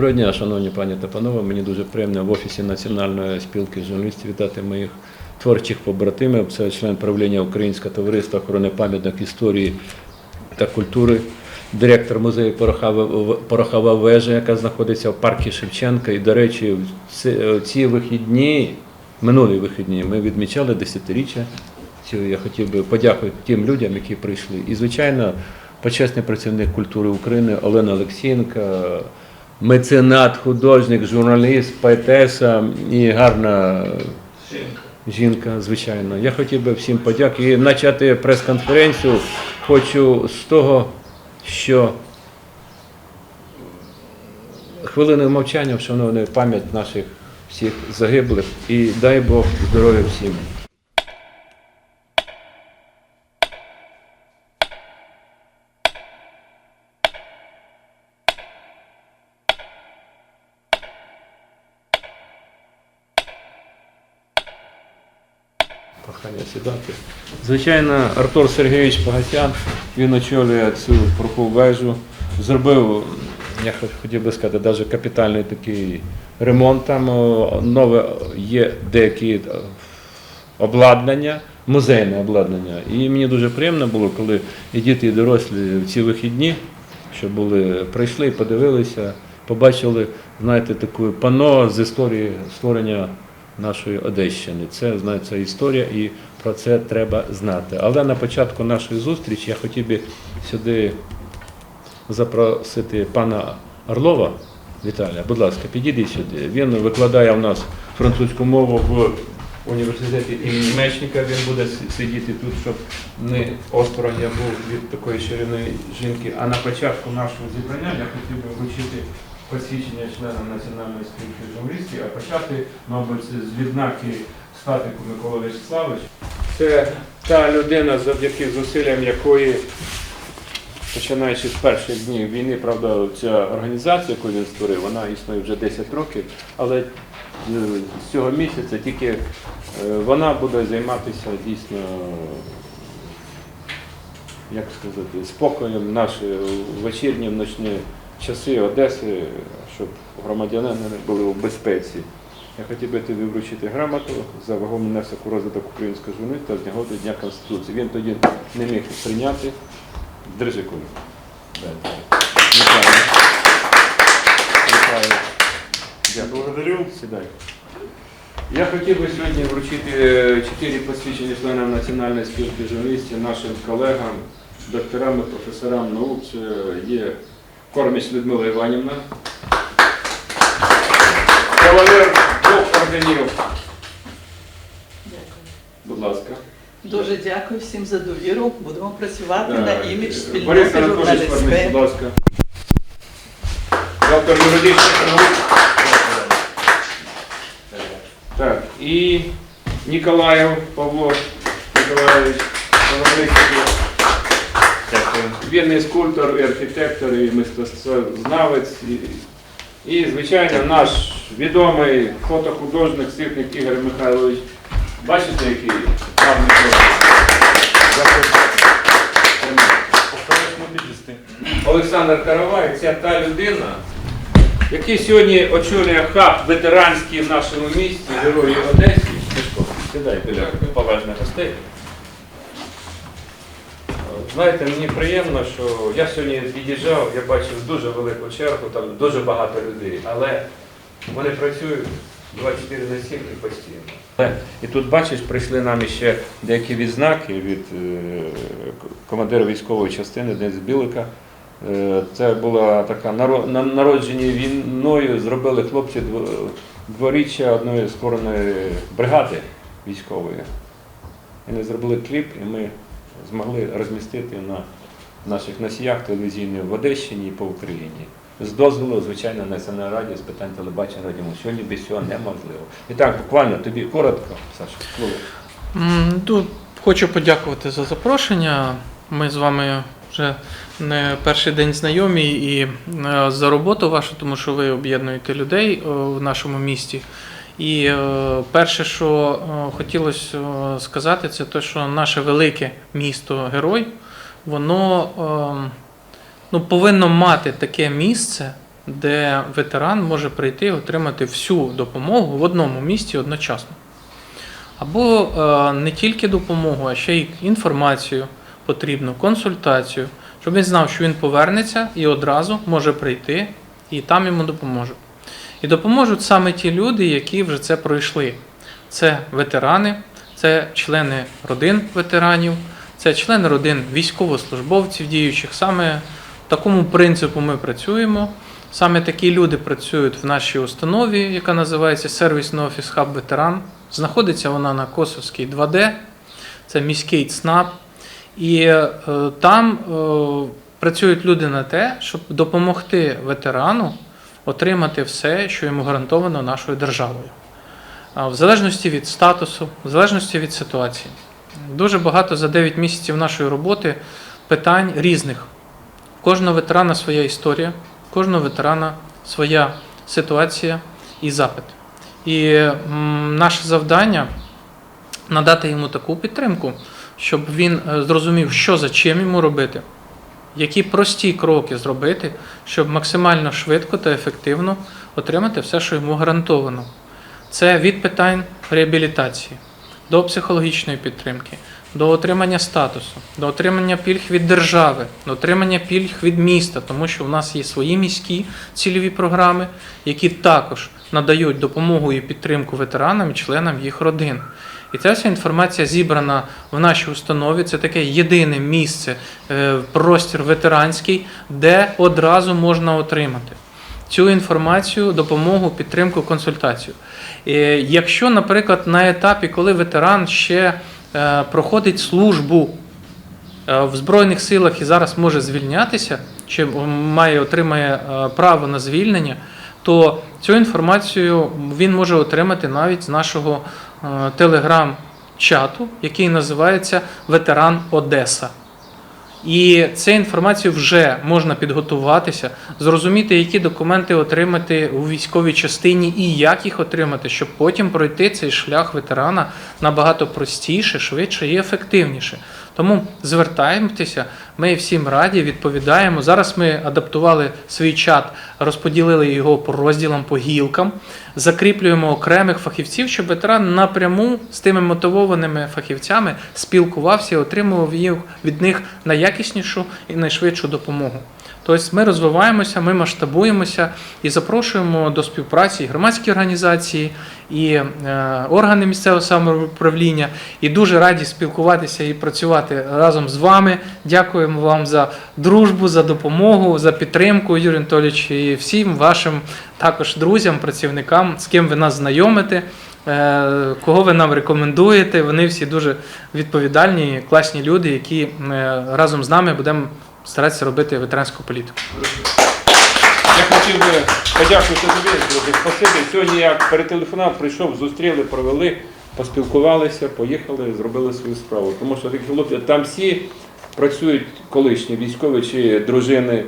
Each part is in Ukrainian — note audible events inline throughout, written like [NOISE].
Доброго дня, шановні пані та панове. Мені дуже приємно в офісі Національної спілки журналістів вітати моїх творчих побратимів. Це член правління Українського товариства охорони пам'яток історії та культури, директор музею Порохова, вежа, яка знаходиться в парку Шевченка. І, до речі, в ці, ці вихідні, минулі вихідні, ми відмічали десятиріччя. Я хотів би подякувати тим людям, які прийшли. І, звичайно, почесний працівник культури України Олена Олексієнка, меценат, художник, журналіст, поетеса і гарна жінка, звичайно. Я хотів би всім подякувати і почати прес-конференцію. Хочу з того, що хвилиною мовчання вшановує пам'ять наших всіх загиблих і дай Бог здоров'я всім. Звичайно, Артур Сергійович Погасян, він очолює цю порохову вежу. Зробив, я хотів би сказати, навіть капітальний такий ремонт. Там нове є деякі е, обладнання, музейне обладнання. І мені дуже приємно було, коли і діти, і дорослі в ці вихідні, що були, прийшли подивилися, побачили, знаєте, таку пано з історії створення нашої Одещини. Це знається історія, і про це треба знати. Але на початку нашої зустрічі я хотів би сюди запросити пана Орлова Віталія. Будь ласка, підійди сюди. Він викладає у нас французьку мову в університеті імені Мечника. Він буде сидіти тут, щоб не осторонь я був від такої чарівної жінки. А на початку нашого зібрання я хотів би вручити посвідчення члена Національної спілки журналістів, а почати, мабуть, з відзнаки статику Микола Вячеславович. Це та людина, завдяки зусиллям якої, починаючи з перших днів війни, правда, ця організація, яку він створив, вона існує вже 10 років, але е, з цього місяця тільки е, вона буде займатися дійсно як сказати, спокоєм наші вечірні, вночні часи Одеси, щоб громадяни були у безпеці. Я хотів би тобі вручити грамоту за вагомий внесок у розвиток української журналістики та з нагоди Дня Конституції. Він тоді не міг прийняти. Держи кулю. Вітаю. Вітаю. Дякую. Благодарю. Сідай. Я хотів би сьогодні вручити е, чотири посвідчення членам Національної спілки журналістів нашим колегам, докторам і професорам наук. Це є Корміч Людмила Іванівна. Кавалер двох орденів. Будь ласка. Дуже дякую всім за довіру. Будемо працювати Так. на імідж Борис спільноти Анатолійович будь ласка. Доктор юридичних наук. Так, і Ніколаєв Павло Ніколаєвич. Він і скульптор, і архітектор, і мистецтвознавець. І, звичайно, наш відомий фотохудожник Ситник Ігор Михайлович. Бачите, який гарний. Олександр Каравай це та людина, який сьогодні очолює хаб ветеранський в нашому місті, герої Одесі. Сідай біля поважних гостей. Знаєте, мені приємно, що я сьогодні від'їжджав, я бачив дуже велику чергу, там дуже багато людей, але вони працюють 24 на 7 і постійно. І тут бачиш, прийшли нам ще деякі відзнаки від е, командира військової частини Денис Білика. Е, Це була така наро- народжені війною, зробили хлопці дворіччя одної створеної бригади військової. Вони зробили кліп, і ми змогли розмістити на наших носіях телевізійних в Одещині і по Україні. З дозволу, звичайно, Національної раді з питань телебачення радіо. Сьогодні без цього неможливо. І так, буквально тобі коротко, Саша, слово. Тут хочу подякувати за запрошення. Ми з вами вже не перший день знайомі і е, за роботу вашу, тому що ви об'єднуєте людей е, в нашому місті. І е, перше, що е, хотілося е, сказати, це те, що наше велике місто Герой, воно ну, повинно мати таке місце де ветеран може прийти і отримати всю допомогу в одному місці одночасно. Або не тільки допомогу, а ще й інформацію потрібну, консультацію, щоб він знав, що він повернеться і одразу може прийти і там йому допоможуть. І допоможуть саме ті люди, які вже це пройшли. Це ветерани, це члени родин ветеранів, це члени родин військовослужбовців діючих. Саме такому принципу ми працюємо. Саме такі люди працюють в нашій установі, яка називається сервісний офіс Хаб Ветеран. Знаходиться вона на Косовській 2D, це міський ЦНАП. І е, там е, працюють люди на те, щоб допомогти ветерану отримати все, що йому гарантовано нашою державою. В залежності від статусу, в залежності від ситуації. Дуже багато за 9 місяців нашої роботи питань різних. Кожного ветерана своя історія, кожного ветерана своя ситуація і запит. І наше завдання надати йому таку підтримку, щоб він е, зрозумів, що за чим йому робити, які прості кроки зробити, щоб максимально швидко та ефективно отримати все, що йому гарантовано. Це від питань реабілітації до психологічної підтримки, до отримання статусу, до отримання пільг від держави, до отримання пільг від міста, тому що в нас є свої міські цільові програми, які також надають допомогу і підтримку ветеранам і членам їх родин. І ця вся інформація зібрана в нашій установі. Це таке єдине місце, е, простір ветеранський, де одразу можна отримати цю інформацію, допомогу, підтримку, консультацію. І Якщо, наприклад, на етапі, коли ветеран ще е, проходить службу е, в Збройних силах і зараз може звільнятися, чи має отримає е, право на звільнення, то цю інформацію він може отримати навіть з нашого е, телеграм-чату, який називається Ветеран Одеса. І цю інформацію вже можна підготуватися, зрозуміти, які документи отримати у військовій частині і як їх отримати, щоб потім пройти цей шлях ветерана набагато простіше, швидше і ефективніше. Тому звертаємося, ми всім раді, відповідаємо. Зараз ми адаптували свій чат, розподілили його по розділам, по гілкам, закріплюємо окремих фахівців, щоб ветеран напряму з тими мотивованими фахівцями спілкувався і отримував від них найякіснішу і найшвидшу допомогу. Тобто ми розвиваємося, ми масштабуємося і запрошуємо до співпраці і громадські організації, і е, органи місцевого самоуправління. І дуже раді спілкуватися і працювати разом з вами. Дякуємо вам за дружбу, за допомогу, за підтримку, Юрій Анатолійович, і всім вашим також друзям, працівникам, з ким ви нас знайомите. е, Кого ви нам рекомендуєте? Вони всі дуже відповідальні, класні люди, які е, разом з нами будемо старатися робити ветеранську політику. Я хотів би подякувати тобі, друзі. Спасибі. Сьогодні я перетелефонував, прийшов, зустріли, провели, поспілкувалися, поїхали, зробили свою справу. Тому що такі хлопці, там всі працюють колишні військові, чи дружини,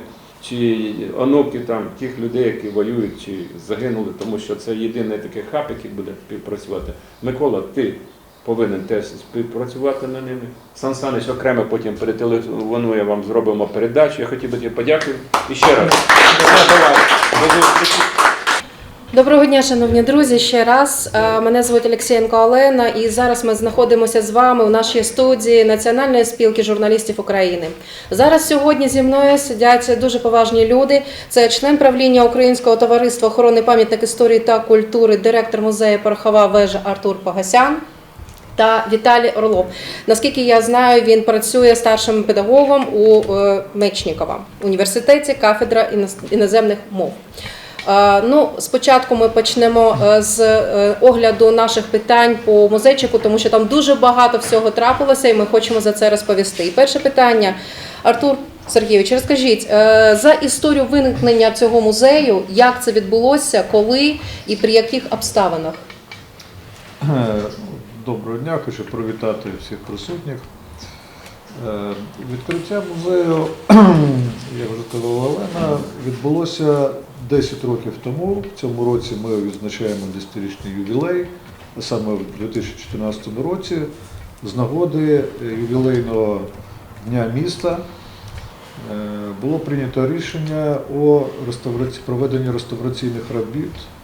чи онуки там тих людей, які воюють чи загинули, тому що це єдиний такий хаб, який буде співпрацювати. Микола, ти повинен теж співпрацювати на ними. Сан Санич окремо потім перетелефонує вам, зробимо передачу. Я хотів би тобі подякувати. І ще раз. Доброго дня, шановні друзі. Ще раз Е, мене звуть Олексієнко Олена, і зараз ми знаходимося з вами у нашій студії Національної спілки журналістів України. Зараз сьогодні зі мною сидять дуже поважні люди. Це член правління Українського товариства охорони пам'ятник історії та культури, директор музею Порохова вежа Артур Погасян. Та Віталій Орлов. Наскільки я знаю, він працює старшим педагогом у е, Мечнікова університеті, кафедра іноземних мов. Е, Ну, спочатку ми почнемо е, з огляду наших питань по музейчику, тому що там дуже багато всього трапилося, і ми хочемо за це розповісти. І перше питання, Артур Сергійович, розкажіть за історію виникнення цього музею, як це відбулося, коли і при яких обставинах? [CLEARS THROAT] [CLEARS THROAT] Е, Доброго дня, хочу привітати всіх присутніх. Е, Відкриття музею, [CLEARS THROAT] як вже казала Олена, відбулося 10 років тому. В цьому році ми відзначаємо 10-річний ювілей, саме в 2014 році, з нагоди е, ювілейного дня міста. було прийнято рішення о проведенні реставраційних робіт е,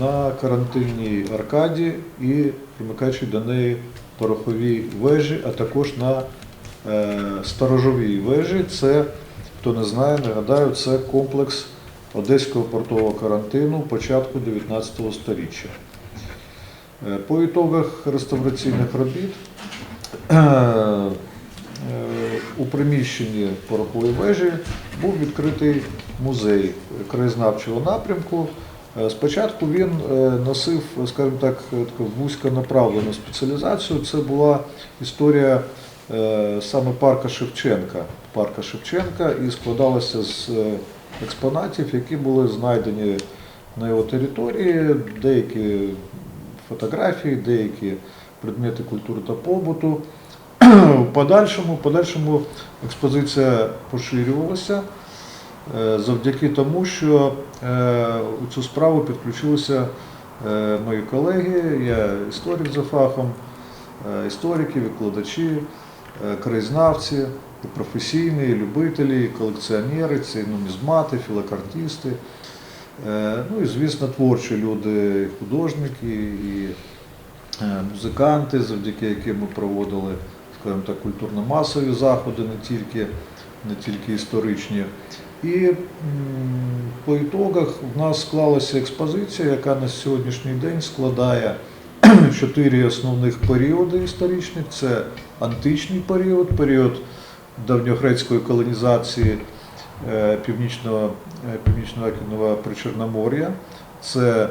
на карантинній аркаді і примикаючи до неї пороховій вежі, а також на е, сторожовій вежі. Це, хто не знає, нагадаю, це комплекс Одеського портового карантину початку 19 століття. Е, По ітогах реставраційних робіт е, у приміщенні порохової вежі був відкритий музей краєзнавчого напрямку. Е, Спочатку він е, носив, скажімо так, е, таку вузьконаправлену спеціалізацію. Це була історія е, саме парка Шевченка. Парка Шевченка і складалася з е, експонатів, які були знайдені на його території, деякі фотографії, деякі предмети культури та побуту. [CLEARS THROAT] В подальшому, подальшому експозиція поширювалася е, завдяки тому, що е, у цю справу підключилися е, мої колеги, я історик за фахом, е, історики, викладачі, е, краєзнавці, професійні, і любителі, і колекціонери, це і нумізмати, філокартісти. Е, Ну і, звісно, творчі люди, і художники, і е, музиканти, завдяки яким ми проводили, скажімо так, культурно-масові заходи, не тільки, не тільки історичні. І по ітогах в нас склалася експозиція, яка на сьогоднішній день складає [CLEARS THROAT] чотири основних періоди історичних. Це античний період, період давньогрецької колонізації е, північного, е, північно-західного Причорномор'я. Це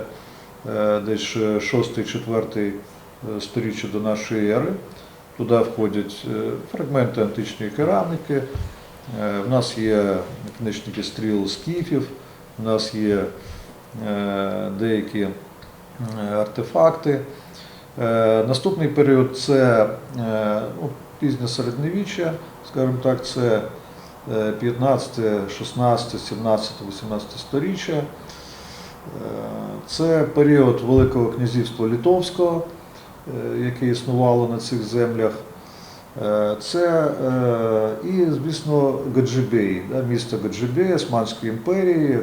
е, десь 6-4 сторіччя до нашої ери. Туди входять фрагменти античної кераміки. Е, В нас є книжники стріл скіфів, в нас є е, деякі е, артефакти. Наступний період це пізнє середньовіччя, скажімо так, це е, 15, 16, 17, 18 сторіччя. Це період Великого князівства Литовського, яке існувало на цих землях. Е, Це е, і, звісно, Гаджибей, місто Гаджибей Османської імперії,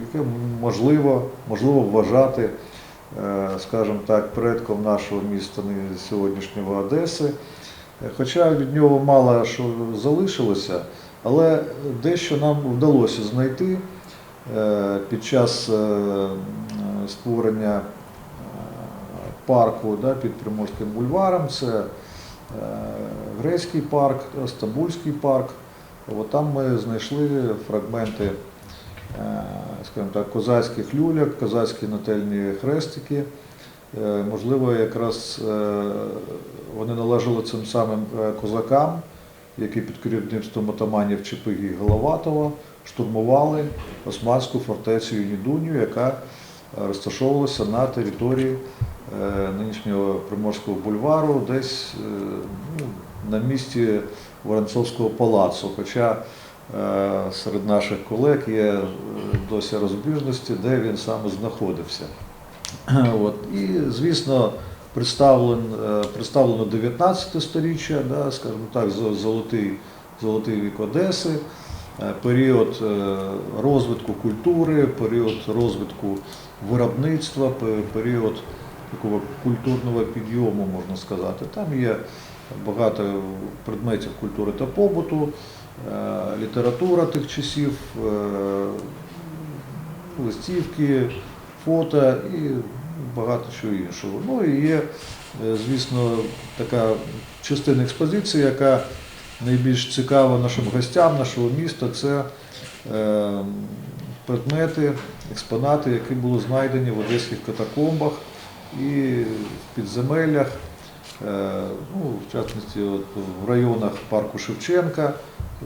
яке можливо, можливо вважати, е, скажімо так, предком нашого міста сьогоднішнього Одеси. Хоча від нього мало що залишилося, але дещо нам вдалося знайти під час створення парку під Приморським бульваром. Це грецький парк, е, Стамбульський парк. От там ми знайшли фрагменти е, скажімо так, козацьких люляк, козацькі нательні хрестики. Е, Можливо, якраз е, вони належали цим самим е, козакам, які під керівництвом отаманів Чепиги і Головатова штурмували османську фортецю Юнідуню, яка е, розташовувалася на території е, нинішнього Приморського бульвару, десь е, ну, на місці Воронцовського палацу. Хоча е, серед наших колег є е, досі розбіжності, де він саме знаходився. [CLEARS THROAT] От. І, звісно, представлен, е, представлено 19 сторіччя, да, скажімо так, золотий, золотий вік Одеси, е, період е, розвитку культури, період розвитку виробництва, період такого культурного підйому, можна сказати. Там є багато предметів культури та побуту, е, література тих часів, е, листівки, фото і багато чого іншого. Ну і є, е, звісно, така частина експозиції, яка найбільш цікава нашим гостям нашого міста. Це предмети, експонати, які були знайдені в одеських катакомбах і в підземеллях. Е, Ну, в частності, от, в районах парку Шевченка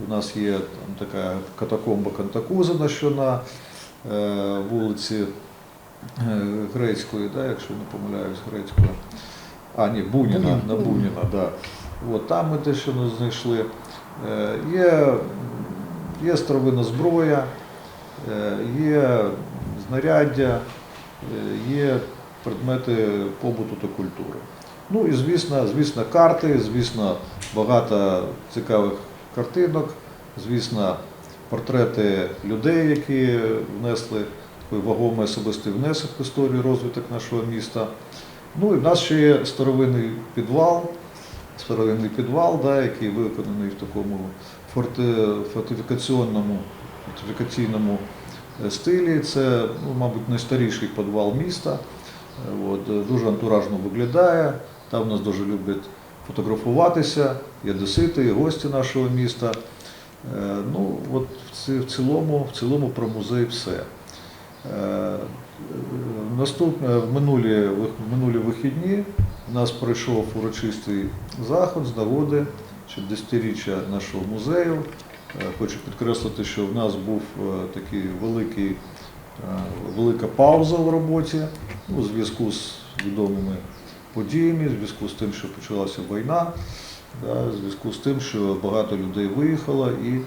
у нас є там така катакомба Кантакузина, що на е, вулиці е, Грецької, да, якщо не помиляюсь, Грецької. А, ні, Буніна, на Буніна, да. От, там ми дещо не знайшли. Е, Є, є старовинна зброя, е, є знаряддя, є предмети побуту та культури. Ну і звісно, звісно, карти, звісно, багато цікавих картинок, звісно, портрети людей, які внесли такий вагомий особистий внесок в історію розвиток нашого міста. Ну і в нас ще є старовинний підвал, старовинний підвал, да, який виконаний в такому форти, фортифікаційному, фортифікаційному е, стилі. Це, ну, мабуть, найстаріший підвал міста. От, е, дуже антуражно виглядає. Там нас дуже люблять фотографуватися, і одесити, і гості нашого міста. Е, Ну, от в цілому, в цілому про музей все. Е, Наступне в минулі, в минулі вихідні у нас пройшов урочистий заход з нагоди ще десятиріччя нашого музею. Хочу підкреслити, що в нас був такий великий, велика пауза в роботі у зв'язку з відомими подіями, в зв'язку з тим, що почалася війна, в зв'язку з тим, що багато людей виїхало і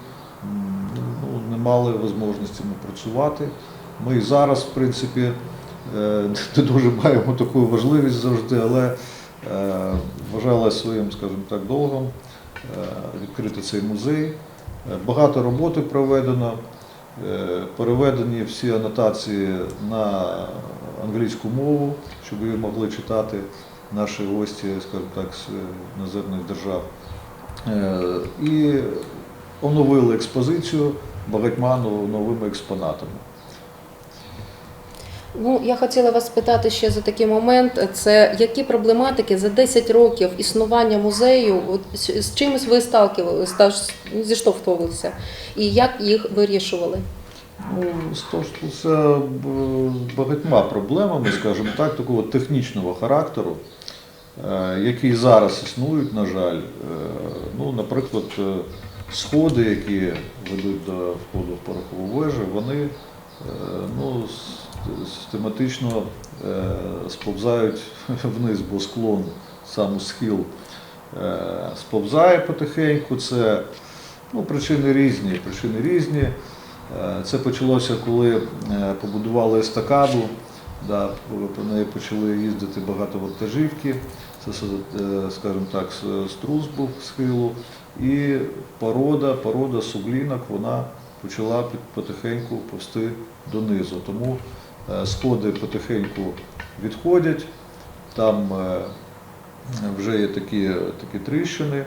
ну, не мали можливості працювати. Ми і зараз, в принципі, е, [LAUGHS] не дуже маємо таку важливість завжди, але е, вважала своїм, скажімо так, довгом е, відкрити цей музей. Багато роботи проведено, переведені всі анотації на англійську мову, щоб її могли читати наші гості, скажімо так, з е, іноземних держав. Е, І оновили експозицію багатьма новими експонатами. Ну, я хотіла вас спитати ще за такий момент: це які проблематики за 10 років існування музею, от, з чимось ви сталкивалися, та зіштовхувалися, і як їх вирішували? Ну, з багатьма проблемами, скажімо так, такого технічного характеру, е, які зараз існують, на жаль. Е, Ну, наприклад, е, сходи, які ведуть до входу в порохову вежу, вони е, ну, систематично е, сповзають [LAUGHS] вниз, бо склон, сам схил е, сповзає потихеньку. Це ну, причини різні. Причини різні. Е, Це почалося, коли е, побудували естакаду, да, по- неї почали їздити багато вантажівки, це, е, скажімо так, струс був схилу, і порода, порода суглінок, вона почала потихеньку повсти донизу. Тому сходи потихеньку відходять, там вже є такі, такі тріщини,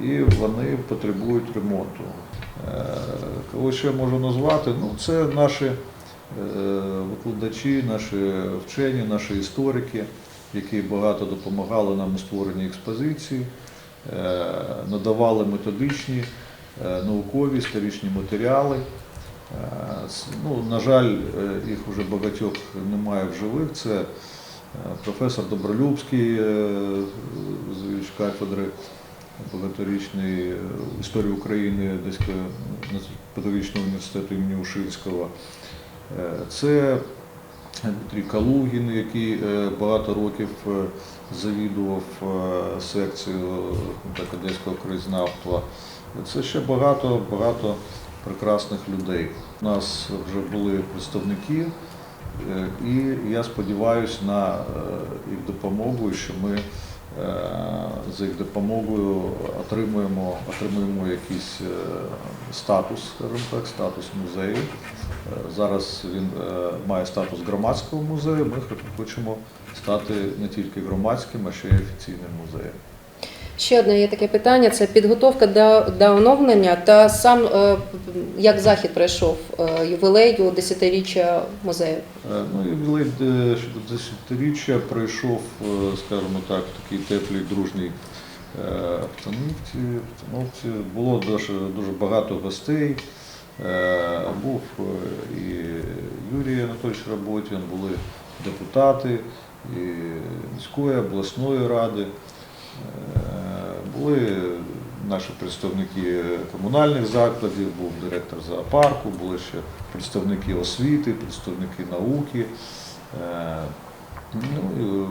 і вони потребують ремонту. Е, Кого ще можу назвати? Ну, це наші е, викладачі, наші вчені, наші історики, які багато допомагали нам у створенні експозиції, е, надавали методичні, наукові, історичні матеріали. Ну, на жаль, їх вже багатьох немає в живих. Це професор Добролюбський, завідувач кафедри багаторічної е, історії України педагогічного університету імені Ушинського. Е, Це Дмитрій Калугін, який е, багато років завідував секцією е, одеського краєзнавства. Це ще багато, багато прекрасних людей. У нас вже були представники, і я сподіваюся на їх допомогу, що ми за їх допомогою отримуємо, отримуємо якийсь е, статус, скажімо так, статус музею. Е, Зараз він е, має статус громадського музею. Ми хочемо стати не тільки громадським, а ще й офіційним музеєм. Ще одне є таке питання: це підготовка до, до оновлення та сам е, як захід пройшов е, ювілею десятиріччя музею. Е, Ну, ювілей щодо десятиріччя пройшов, скажімо так, в такій теплій дружній обстановці. обстановці. Було дуже, дуже багато гостей. Був і Юрій Анатолійович Роботін, були депутати і міської, обласної ради. Е, Були наші представники комунальних закладів, був директор зоопарку, були ще представники освіти, представники науки. Е, Ну, е,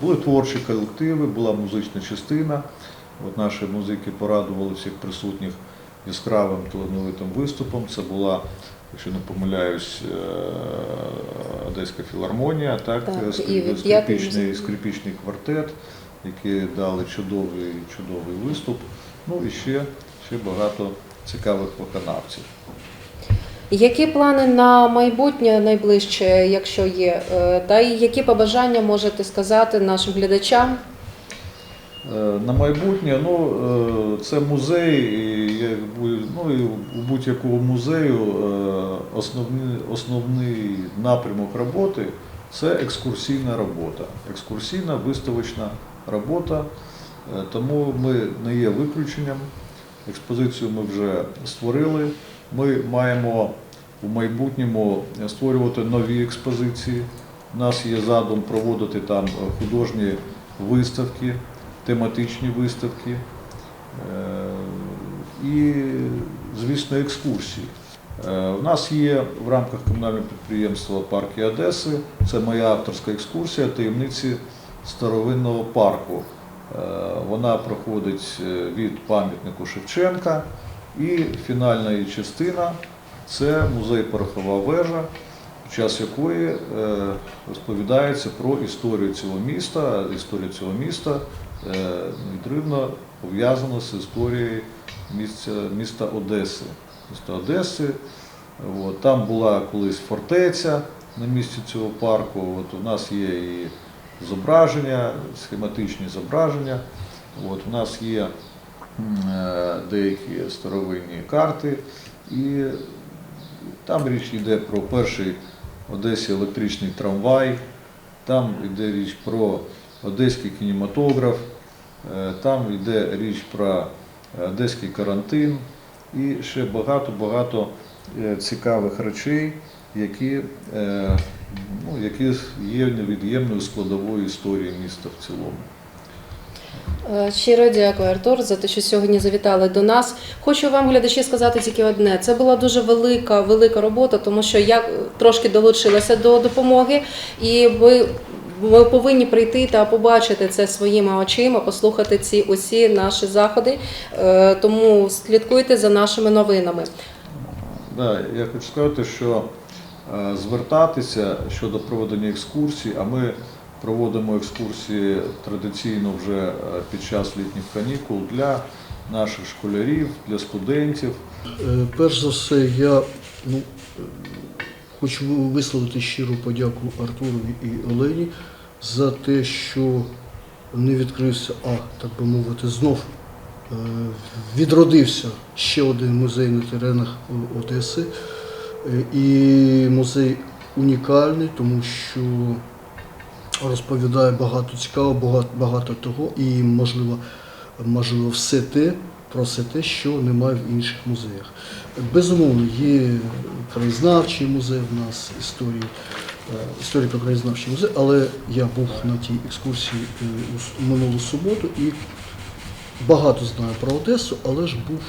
були творчі колективи, була музична частина. От наші музики порадували всіх присутніх яскравим талановитим виступом. Це була, якщо не помиляюсь, Одеська філармонія, так, Так, скрипічний, скрипічний квартет, які дали чудовий, чудовий виступ. Ну і ще, ще багато цікавих виконавців. Які плани на майбутнє найближче, якщо є, Е, та й які побажання можете сказати нашим глядачам? Е, На майбутнє, ну, е, це музей, і ну, і у будь-якого музею основний, основний напрямок роботи це екскурсійна робота, екскурсійна виставочна робота. Е, Тому ми не є виключенням. Експозицію ми вже створили. Ми маємо у майбутньому створювати нові експозиції. У нас є задум проводити там е, художні виставки, тематичні виставки е, і, звісно, екскурсії. Е, У нас є в рамках комунального підприємства Парки Одеси. Це моя авторська екскурсія таємниці старовинного парку. Е, Вона проходить е, від пам'ятнику Шевченка і фінальна її частина це музей Порохова вежа, під час якої е, розповідається про історію цього міста. Історія цього міста відривно пов'язана з історією місця, міста Одеси. Міста Одеси. Там була колись фортеця на місці цього парку. От, у нас є і зображення, схематичні зображення. От, у нас є е, деякі старовинні карти. І там річ йде про перший Одесі електричний трамвай, там йде річ про одеський кінематограф, е, там йде річ про одеський карантин і ще багато-багато е, цікавих речей, які, е, ну, які є невід'ємною складовою історії міста в цілому. Е, Щиро дякую, Артур, за те, що сьогодні завітали до нас. Хочу вам, глядачі, сказати тільки одне: це була дуже велика, велика робота, тому що я трошки долучилася до допомоги, і ви. Ми повинні прийти та побачити це своїми очима, послухати ці усі наші заходи. Е, Тому слідкуйте за нашими новинами. Да, я хочу сказати, що звертатися щодо проведення екскурсій, а ми проводимо екскурсії традиційно вже е, під час літніх канікул для наших школярів, для студентів. Е, Перш за все, я ну, е, хочу висловити щиру подяку Артурові і Олені за те, що не відкрився, а так би мовити, знов е, відродився ще один музей на теренах Одеси. Е, І музей унікальний, тому що розповідає багато цікавого, багато, багато того, і можливо, можливо, все те, про все те, що немає в інших музеях. Безумовно, є краєзнавчий музей в нас, історії, е, історико-краєзнавчий музей, але я був на тій екскурсії е, минулу суботу і багато знаю про Одесу, але ж був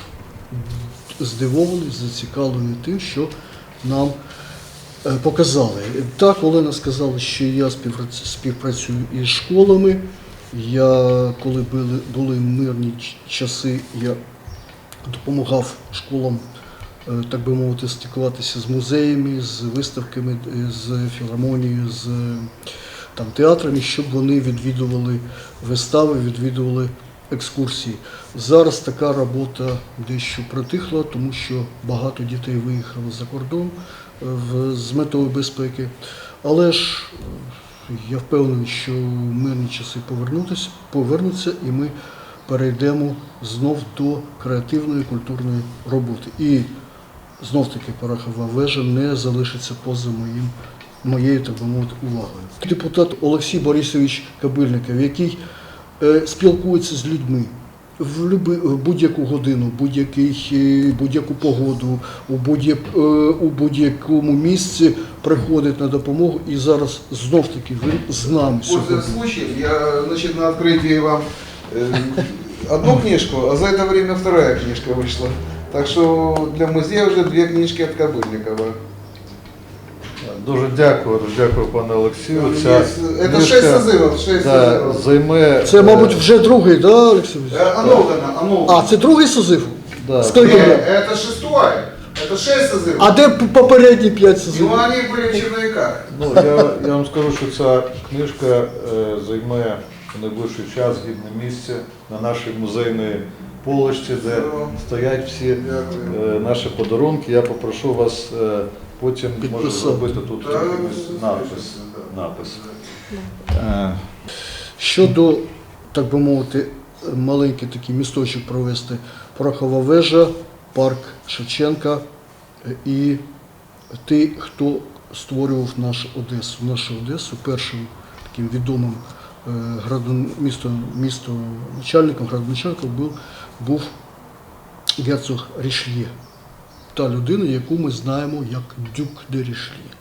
здивований, зацікавлений тим, що нам е, показали. Так, Олена сказала, що я співпрацю- співпрацюю із школами. Я, коли були, були мирні часи, я допомагав школам, е, так би мовити, стикуватися з музеями, з виставками, з філармонією, з там, театрами, щоб вони відвідували вистави, відвідували екскурсії. Зараз така робота дещо притихла, тому що багато дітей виїхало за кордон е, з метою безпеки. Але ж е, я впевнений, що мирні часи повернуться, і ми перейдемо знов до креативної культурної роботи. І знов таки порохова вежа не залишиться поза моїм, моєю, так би мовити, увагою. Депутат Олексій Борисович Кабильников, який спілкується з людьми в люби- в будь-яку годину, будь-який, е, будь-яку погоду, у, будь-як, е, у будь-якому місці приходить на допомогу і зараз знов таки він з нами Пользуясь сьогодні. случаем, я значит, на открытии вам э, одну книжку, а за это время вторая книжка вышла. Так что для музея уже две книжки от Кобыльникова. Дуже дякую, дуже дякую, пане Олексію. Там Ця есть- Это книжка, шесть созывов, шесть да, созывов. займе. Це, мабуть, е, вже другий, да, Олексій? Васильович? Э, Оновлено, оновлено. А, це другий созив? да. Скільки Не, було? это шестой. Это шесть созывов. А де п- попередні п'ять Ну, созивів? они были в черновиках. Ну, я, я вам скажу, що ця книжка е, займе в найближчий час гідне місце на нашій музейній полочці, де стоять всі е, наші подарунки. Я попрошу вас е, потім може Підписати. зробити тут якийсь напис. напис. Е, Щодо, так би мовити, маленький такий місточок провести Порохова вежа, парк Шевченка і ті, хто створював нашу Одесу. Нашу Одесу першим таким відомим е, градон, місто, місто начальником, градоначальником був, був герцог Рішлє. Та людина, яку ми знаємо як Дюк де Рішлє.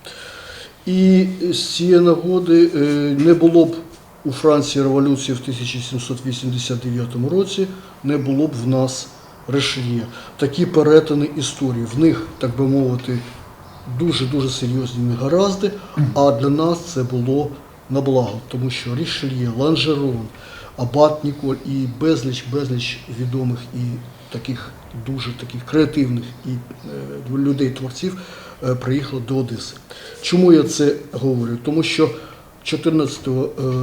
І з цієї нагоди е, не було б у Франції революції в 1789 році, не було б в нас Ришельє. Такі перетини історії. В них, так би мовити, дуже-дуже серйозні негаразди, а для нас це було на благо, тому що Рішельє, Ланжерон, Абат Ніколь і безліч, безліч відомих і таких дуже таких креативних і е, людей-творців е, приїхало до Одеси. Чому я це говорю? Тому що 14 е,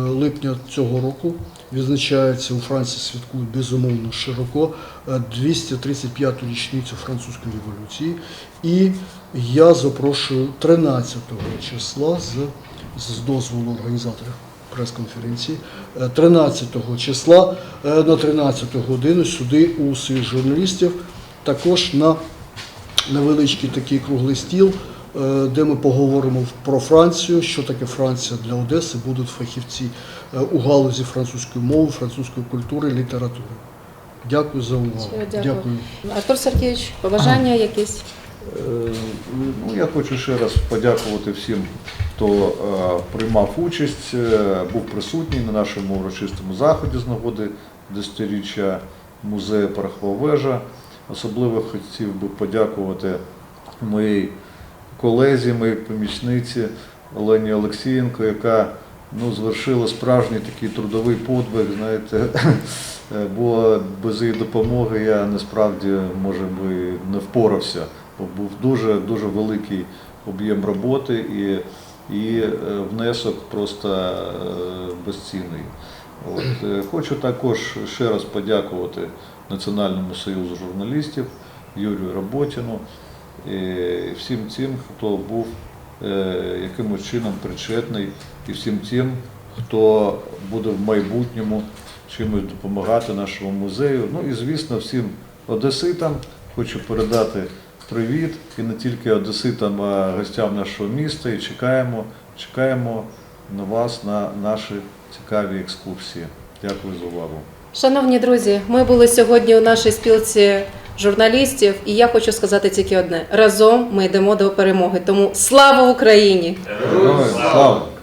липня цього року відзначається у Франції святкують безумовно широко е, 235-ту річницю французької революції. І я запрошую 13 числа з, з дозволу організаторів прес-конференції е, 13 числа е, на 13 годину сюди у своїх журналістів також на невеличкий такий круглий стіл, е, де ми поговоримо про Францію, що таке Франція для Одеси, будуть фахівці е, у галузі французької мови, французької культури, літератури. Дякую за увагу. Щиро дякую. Артур Сергійович, побажання якісь? Е, Ну, я хочу ще раз подякувати всім, хто е, приймав участь, е, був присутній на нашому урочистому заході з нагоди десятиріччя музею Порохова вежа. Особливо хотів би подякувати моїй колезі, моїй помічниці Олені Олексієнко, яка ну, звершила справжній такий трудовий подвиг, знаєте, [LAUGHS] бо без її допомоги я насправді може би не впорався, був дуже дуже великий об'єм роботи і, і е, внесок просто е, безцінний. От. е, Хочу також ще раз подякувати Національному союзу журналістів Юрію Роботіну і всім тим, хто був якимось чином причетний, і всім тим, хто буде в майбутньому чимось допомагати нашому музею. Ну і звісно, всім одеситам хочу передати привіт і не тільки одеситам, а гостям нашого міста. І чекаємо, чекаємо на вас на наші цікаві екскурсії. Дякую за увагу. Шановні друзі, ми були сьогодні у нашій спілці журналістів, і я хочу сказати тільки одне: разом ми йдемо до перемоги. Тому слава Україні! Героям слава!